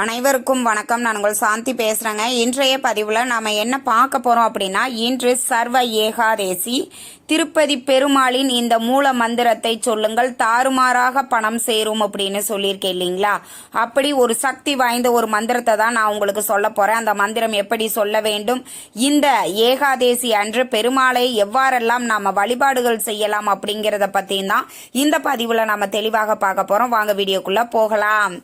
அனைவருக்கும் வணக்கம். நான் உங்கள் சாந்தி பேசுகிறேங்க இன்றைய பதிவில் நாம் என்ன பார்க்க போகிறோம் அப்படின்னா இன்று சர்வ ஏகாதேசி திருப்பதி பெருமாளின் இந்த மூல மந்திரத்தை சொல்லுங்கள். தாறுமாறாக பணம் சேரும் அப்படின்னு சொல்லியிருக்கேன் இல்லைங்களா? அப்படி ஒரு சக்தி வாய்ந்த ஒரு மந்திரத்தை தான் நான் உங்களுக்கு சொல்ல போகிறேன் அந்த மந்திரம் எப்படி சொல்ல வேண்டும்? இந்த ஏகாதேசி அன்று பெருமாளை எவ்வாறெல்லாம் நாம் வழிபாடுகள் செய்யலாம் அப்படிங்கிறத பற்றியும் தான் இந்த பதிவில் நம்ம தெளிவாக பார்க்க போகிறோம் வாங்க வீடியோக்குள்ளே போகலாம்.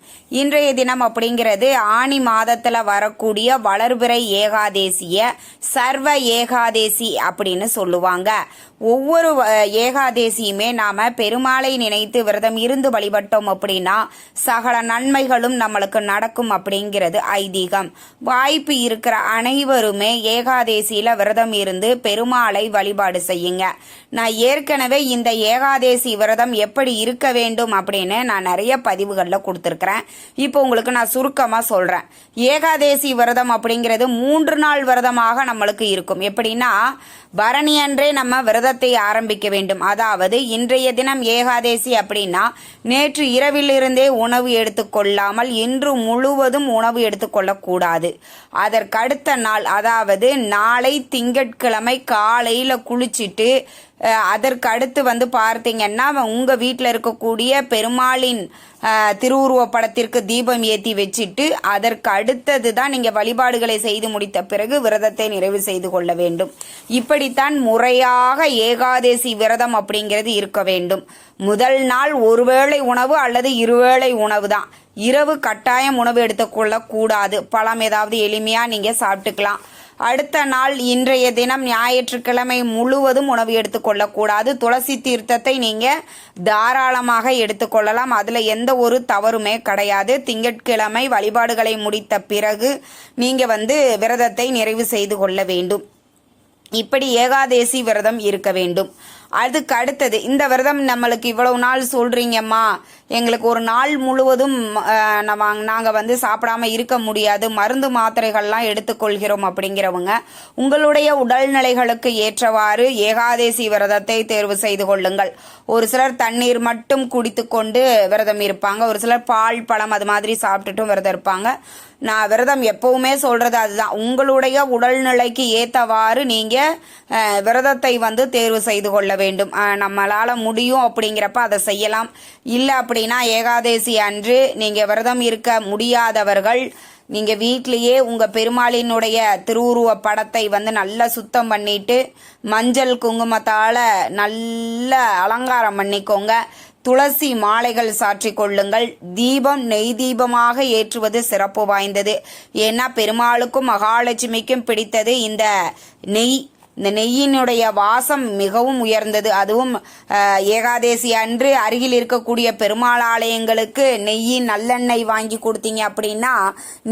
இன்றைய தினம் அப்படிங்கிறது ஆனி மாதத்தில் வரக்கூடிய வளர்பிறை ஏகாதேசிய சர்வ ஏகாதேசி அப்படின்னு சொல்லுவாங்க. ஒவ்வொரு ஏகாதேசியுமே நாம பெருமாளை நினைத்து விரதம் இருந்து வழிபட்டோம் அப்படின்னா சகல நன்மைகளும் நம்மளுக்கு நடக்கும் அப்படிங்கிறது ஐதீகம். வாய்ப்பு இருக்கிற அனைவருமே ஏகாதேசியில விரதம் இருந்து பெருமாளை வழிபாடு செய்யுங்க. நான் ஏற்கனவே இந்த ஏகாதேசி விரதம் எப்படி இருக்க வேண்டும் அப்படின்னு நான் நிறைய பதிவுகளில் கொடுத்துருக்குறேன். இப்போ உங்களுக்கு நான் சுருக்கமாக சொல்கிறேன் ஏகாதேசி விரதம் அப்படிங்கிறது மூன்று நாள் விரதமாக நம்மளுக்கு இருக்கும். எப்படின்னா பரணி அன்றே நம்ம விரதத்தை ஆரம்பிக்க வேண்டும். அதாவது இன்றைய தினம் ஏகாதேசி அப்படின்னா நேற்று இரவிலிருந்தே உணவு எடுத்துக்கொள்ளாமல் இன்று முழுவதும் உணவு எடுத்துக்கொள்ளக்கூடாது அதற்கடுத்த நாள் அதாவது நாளை திங்கட்கிழமை காலையில் குளிச்சிட்டு அதற்கு அடுத்து வந்து பார்த்தீங்கன்னா உங்க வீட்டில் இருக்கக்கூடிய பெருமாளின் திருவுருவ படத்திற்கு தீபம் ஏற்றி வச்சுட்டு அதற்கு அடுத்தது தான் நீங்கள் வழிபாடுகளை செய்து முடித்த பிறகு விரதத்தை நிறைவு செய்து கொள்ள வேண்டும். இப்படித்தான் முறையாக ஏகாதேசி விரதம் அப்படிங்கிறது இருக்க வேண்டும். முதல் நாள் ஒருவேளை உணவு அல்லது இருவேளை உணவு தான் இரவு கட்டாயம் உணவு எடுத்துக்கொள்ளக்கூடாது. பழம் ஏதாவது எளிமையா நீங்க சாப்பிட்டுக்கலாம். அடுத்த நாள் இன்றைய தினம் ஞாயிற்றுக்கிழமை முழுவதும் உணவு எடுத்துக்கொள்ளக்கூடாது துளசி தீர்த்தத்தை நீங்கள் தாராளமாக எடுத்துக்கொள்ளலாம் அதில் எந்த ஒரு தவறுமே கிடையாது. திங்கட்கிழமை வழிபாடுகளை முடித்த பிறகு நீங்கள் வந்து விரதத்தை நிறைவு செய்து கொள்ள வேண்டும். இப்படி ஏகாதேசி விரதம் இருக்க வேண்டும். அதுக்கு அடுத்தது இந்த விரதம் நம்மளுக்கு இவ்வளவு நாள் சொல்றீங்கம்மா எங்களுக்கு ஒரு நாள் முழுவதும் நம்ம நாங்கள் வந்து சாப்பிடாம இருக்க முடியாது. மருந்து மாத்திரைகள்லாம் எடுத்துக்கொள்கிறோம் அப்படிங்கிறவங்க உங்களுடைய உடல்நிலைகளுக்கு ஏற்றவாறு ஏகாதேசி விரதத்தை தேர்வு செய்து கொள்ளுங்கள். ஒரு சிலர் தண்ணீர் மட்டும் குடித்து கொண்டு விரதம் இருப்பாங்க. ஒரு சிலர் பால் பழம் அது மாதிரி சாப்பிட்டுட்டும் விரதம் இருப்பாங்க. நான் விரதம் எப்பவுமே சொல்றது அதுதான். உங்களுடைய உடல்நிலைக்கு ஏத்தவாறு நீங்க விரதத்தை வந்து தேர்வு செய்து கொள்ள வேண்டும். நம்மளால் நம்மளால முடியும் அப்படிங்கிறப்ப அதை செய்யலாம். இல்லை அப்படின்னா ஏகாதேசி அன்று நீங்க விரதம் இருக்க முடியாதவர்கள் நீங்க வீட்லேயே உங்க பெருமாளினுடைய திருவுருவ படத்தை வந்து நல்லா சுத்தம் பண்ணிட்டு மஞ்சள் குங்குமத்தால நல்ல அலங்காரம் பண்ணிக்கோங்க. துளசி மாலைகள் சாற்றி கொள்ளுங்கள். தீபம் நெய் தீபமாக ஏற்றுவது சிறப்பு வாய்ந்தது. ஏன்னா பெருமாளுக்கும் மகாலட்சுமிக்கும் பிடித்தது இந்த நெய். இந்த நெய்யினுடைய வாசம் மிகவும் உயர்ந்தது. அதுவும் ஏகாதேசி அன்று அருகில் இருக்கக்கூடிய பெருமாள் ஆலயங்களுக்கு நெய்யின் நல்லெண்ணெய் வாங்கி கொடுத்தீங்க அப்படின்னா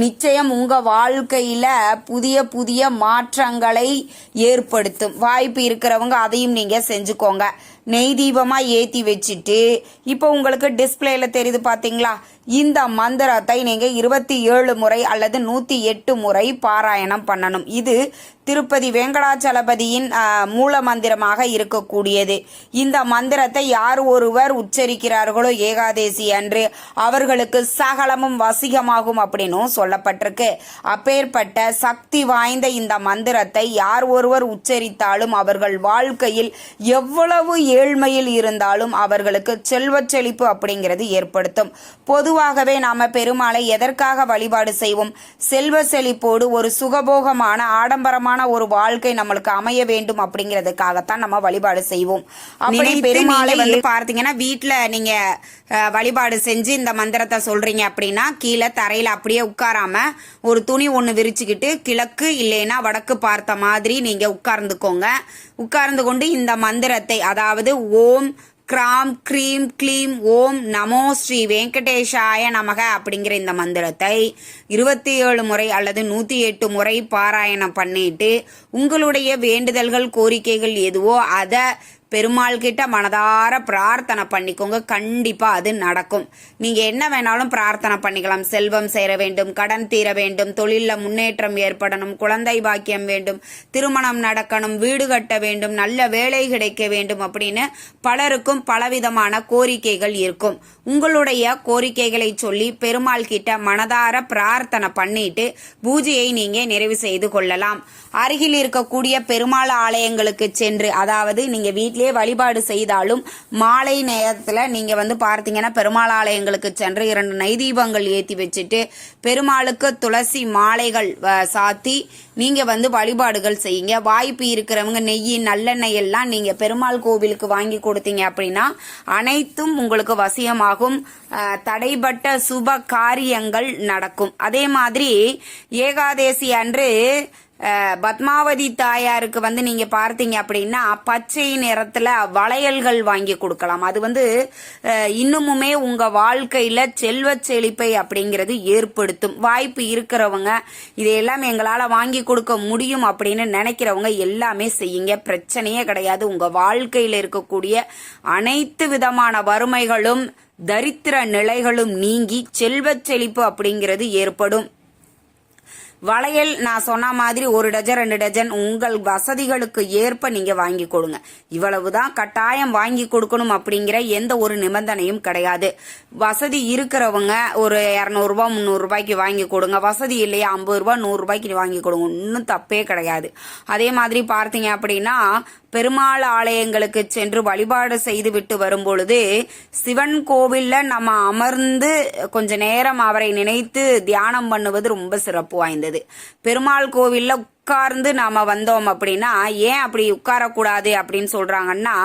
நிச்சயம் உங்க வாழ்க்கையில புதிய புதிய மாற்றங்களை ஏற்படுத்தும். வாய்ப்பு இருக்கிறவங்க அதையும் நீங்க செஞ்சுக்கோங்க. நெய் தீபமாக ஏற்றி வச்சுட்டு இப்போ உங்களுக்கு டிஸ்பிளேயில் தெரியுது பார்த்தீங்களா இந்த மந்திரத்தை நீங்கள் இருபத்தி ஏழு முறை அல்லது நூற்றி எட்டு முறை பாராயணம் பண்ணணும். இது திருப்பதி வெங்கடாச்சலபதியின் மூல மந்திரமாக இருக்கக்கூடியது. இந்த மந்திரத்தை யார் ஒருவர் உச்சரிக்கிறார்களோ ஏகாதேசி அன்று அவர்களுக்கு சகலமும் வசிகமாகும் அப்படின்னும் சொல்லப்பட்டிருக்கு. அப்பேற்பட்ட சக்தி வாய்ந்த இந்த மந்திரத்தை யார் ஒருவர் உச்சரித்தாலும் அவர்கள் வாழ்க்கையில் எவ்வளவு ஏழ்மையில் இருந்தாலும் அவர்களுக்கு செல்வச் செழிப்பு அப்படிங்கிறது ஏற்படுத்தும். பொதுவாகவே நாம பெருமாளை எதற்காக வழிபாடு செய்வோம்? செல்வ செழிப்போடு ஒரு சுகபோகமான ஆடம்பரமான ஒரு வாழ்க்கை நம்மளுக்கு அமைய வேண்டும் அப்படிங்கிறதுக்காகத்தான் நம்ம வழிபாடு செய்வோம். அப்படி பெருமாளை வந்து பார்த்தீங்கன்னா வீட்டில் நீங்க வழிபாடு செஞ்சு இந்த மந்திரத்தை சொல்றீங்க அப்படின்னா கீழே தரையில அப்படியே உட்காராம ஒரு துணி ஒன்று விரிச்சுக்கிட்டு கிழக்கு இல்லைன்னா வடக்கு பார்த்த மாதிரி நீங்க உட்கார்ந்துக்கோங்க. உட்கார்ந்து கொண்டு இந்த மந்திரத்தை அதாவது ஓம் கிராம் க்ரீம் க்ளீம் ஓம் நமோ ஸ்ரீ வெங்கடேஷாய நமக அப்படிங்கிற இந்த மந்திரத்தை இருபத்தி ஏழு முறை அல்லது நூற்றி எட்டு முறை பாராயணம் பண்ணிட்டு உங்களுடைய வேண்டுதல்கள் கோரிக்கைகள் எதுவோ அதை பெருமாள் கிட்ட மனதார பிரார்த்தனை பண்ணிக்கோங்க. கண்டிப்பா அது நடக்கும். நீங்க என்ன வேணாலும் பிரார்த்தனை பண்ணிக்கலாம். செல்வம் சேர வேண்டும் கடன் தீர வேண்டும் தொழிலில் முன்னேற்றம் ஏற்படணும் குழந்தை பாக்கியம் வேண்டும் திருமணம் நடக்கணும் வீடு கட்ட வேண்டும் நல்ல வேலை கிடைக்க வேண்டும் அப்படின்னு பலருக்கும் பலவிதமான கோரிக்கைகள் இருக்கும். உங்களுடைய கோரிக்கைகளை சொல்லி பெருமாள் கிட்ட மனதார பிரார்த்தனை பண்ணிட்டு பூஜையை நீங்க நிறைவு செய்து கொள்ளலாம். அருகில் இருக்கக்கூடிய பெருமாள் ஆலயங்களுக்கு சென்று அதாவது நீங்க வீட்டிலேயே வழிபாடு செய்தாலும் மாலை நேரத்தில் நீங்கள் வந்து பார்த்தீங்கன்னா பெருமாள் ஆலயங்களுக்கு சென்று இரண்டு நைதீபங்கள் ஏற்றி வச்சுட்டு பெருமாளுக்கு துளசி மாலைகள் சாத்தி நீங்கள் வந்து வழிபாடுகள் செய்யுங்க. வாய்ப்பு இருக்கிறவங்க நெய் நல்லெண்ணெய் எல்லாம் நீங்கள் பெருமாள் கோவிலுக்கு வாங்கி கொடுத்தீங்க அப்படின்னா அனைத்தும் உங்களுக்கு வசியமாகும். தடைபட்ட தடைப்பட்ட சுப காரியங்கள் நடக்கும். அதே மாதிரி ஏகாதேசி அன்று பத்மாவதி தாயாருக்கு வந்து நீங்க பார்த்தீங்க அப்படின்னா பச்சை நிறத்துல வளையல்கள் வாங்கி கொடுக்கலாம். அது வந்து இன்னுமுமே உங்க வாழ்க்கையில செல்வ செழிப்பை அப்படிங்கிறது ஏற்படுத்தும். வாய்ப்பு இருக்கிறவங்க இதையெல்லாம் எங்களால வாங்கி கொடுக்க முடியும் அப்படின்னு நினைக்கிறவங்க எல்லாமே செய்யுங்க. பிரச்சனையே கிடையாது. உங்க வாழ்க்கையில இருக்கக்கூடிய அனைத்து விதமான வறுமைகளும் தரித்திர நிலைகளும் நீங்கி செல்வச் செழிப்பு அப்படிங்கிறது ஏற்படும். வளையல் நான் சொன்ன மாதிரி ஒரு டஜன் ரெண்டு டஜன் உங்கள் வசதிகளுக்கு ஏற்ப நீங்க வாங்கி கொடுங்க. இவ்வளவுதான் கட்டாயம் வாங்கி கொடுக்கணும் அப்படிங்கிற எந்த ஒரு நிபந்தனையும் கிடையாது. வசதி இருக்கிறவங்க ஒரு இரநூறுபா முந்நூறு ரூபாய்க்கு வாங்கி கொடுங்க. வசதி இல்லையா ஐம்பது ரூபா நூறு ரூபாய்க்கு வாங்கி கொடுங்க. ஒன்றும் தப்பே கிடையாது. அதே மாதிரி பார்த்தீங்க அப்படின்னா பெருமாள் ஆலயங்களுக்கு சென்று வழிபாடு செய்து விட்டு வரும் பொழுது சிவன் கோவில்ல நம்ம அமர்ந்து கொஞ்ச நேரம் அவரை நினைத்து தியானம் பண்ணுவது ரொம்ப சிறப்பு வாய்ந்தது. பெருமாள் கோவில்ல உட்கார்ந்து நாம வந்தோம் அப்படின்னா ஏன் அப்படி உட்காரக்கூடாது அப்படின்னு சொல்றாங்கன்னா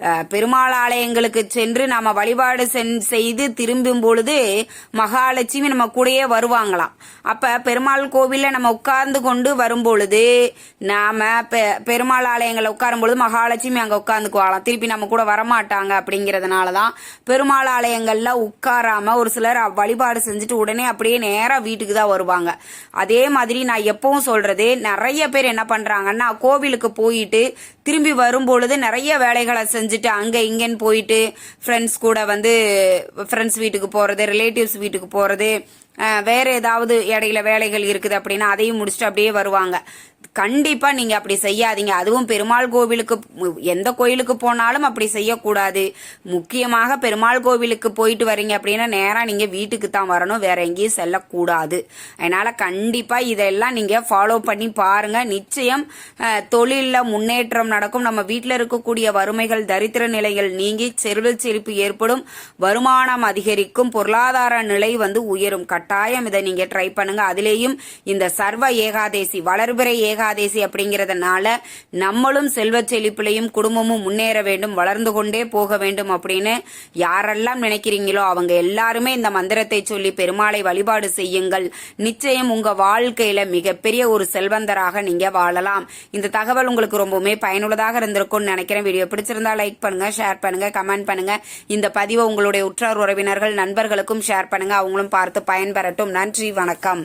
பெருமாள் ஆலயங்களுக்கு சென்று நாம வழிபாடு சென்- செய்து திரும்பும் பொழுது மகாலட்சுமி நம்ம கூடயே வருவாங்களாம். அப்ப பெருமாள் கோவில்ல நம்ம உட்கார்ந்து கொண்டு வரும் பொழுது நாம பெ- பெருமாள் ஆலயங்களை உட்காரும் பொழுது மகாலட்சுமி அங்க உட்கார்ந்துக்குவாங்களாம் திருப்பி நம்ம கூட வரமாட்டாங்க அப்படிங்கறதுனாலதான் பெருமாள் ஆலயங்கள்ல உட்காராம ஒரு சிலர் வழிபாடு செஞ்சுட்டு உடனே அப்படியே நேராக வீட்டுக்கு தான் வருவாங்க. அதே மாதிரி நான் எப்பவும் சொல்றது நிறைய பேர் என்ன பண்றாங்கன்னா கோவிலுக்கு போயிட்டு திரும்பி வரும் பொழுது நிறைய வேலைகளை செஞ்சுட்டு அங்க இங்கன்னு போயிட்டு ஃப்ரெண்ட்ஸ் கூட வந்து ஃப்ரெண்ட்ஸ் வீட்டுக்கு போறது ரிலேட்டிவ்ஸ் வீட்டுக்கு போறது வேறு வேற ஏதாவது இடையில வேலைகள் இருக்குது அப்படின்னா அதையும் முடிச்சுட்டு அப்படியே வருவாங்க. கண்டிப்பா நீங்க அப்படி செய்யாதீங்க. அதுவும் பெருமாள் கோவிலுக்கு எந்த கோயிலுக்கு போனாலும் அப்படி செய்யக்கூடாது. முக்கியமாக பெருமாள் கோவிலுக்கு போயிட்டு வரீங்க அப்படின்னா நேரா நீங்க வீட்டுக்கு தான் வரணும். வேற எங்கேயும் செல்லக்கூடாது. அதனால கண்டிப்பா இதெல்லாம் நீங்க ஃபாலோ பண்ணி பாருங்க. நிச்சயம் தொழிலில் முன்னேற்றம் நடக்கும். நம்ம வீட்டில் இருக்கக்கூடிய வறுமைகள் தரித்திர நிலைகள் நீங்கி செருவில் செழிப்பு ஏற்படும். வருமானம் அதிகரிக்கும். பொருளாதார நிலை வந்து உயரும். கட்டாயம் இதை நீங்க ட்ரை பண்ணுங்க. அதுலேயும் இந்த சர்வ ஏகாதேசி வளர்பிறை ஏகாதேசி அப்படிங்கிறதுனால நம்மளும் செல்வ செழிப்புலையும் குடும்பமும் முன்னேற வேண்டும் வளர்ந்து கொண்டே போக வேண்டும் அப்படின்னு யாரெல்லாம் நினைக்கிறீங்களோ அவங்க எல்லாருமே இந்த மந்திரத்தை சொல்லி பெருமாளை வழிபாடு செய்யுங்கள். நிச்சயம் உங்க வாழ்க்கையில மிகப்பெரிய ஒரு செல்வந்தராக நீங்க வாழலாம். இந்த தகவல் உங்களுக்கு ரொம்பவுமே பயனுள்ளதாக இருந்திருக்கும்னு நினைக்கிறேன். வீடியோ பிடிச்சிருந்தா லைக் பண்ணுங்க ஷேர் பண்ணுங்க கமெண்ட் பண்ணுங்க. இந்த பதிவை உங்களுடைய உற்றார் உறவினர்கள் நண்பர்களுக்கும் ஷேர் பண்ணுங்க. அவங்களும் பார்த்து பயன்பெறட்டும். நன்றி வணக்கம்.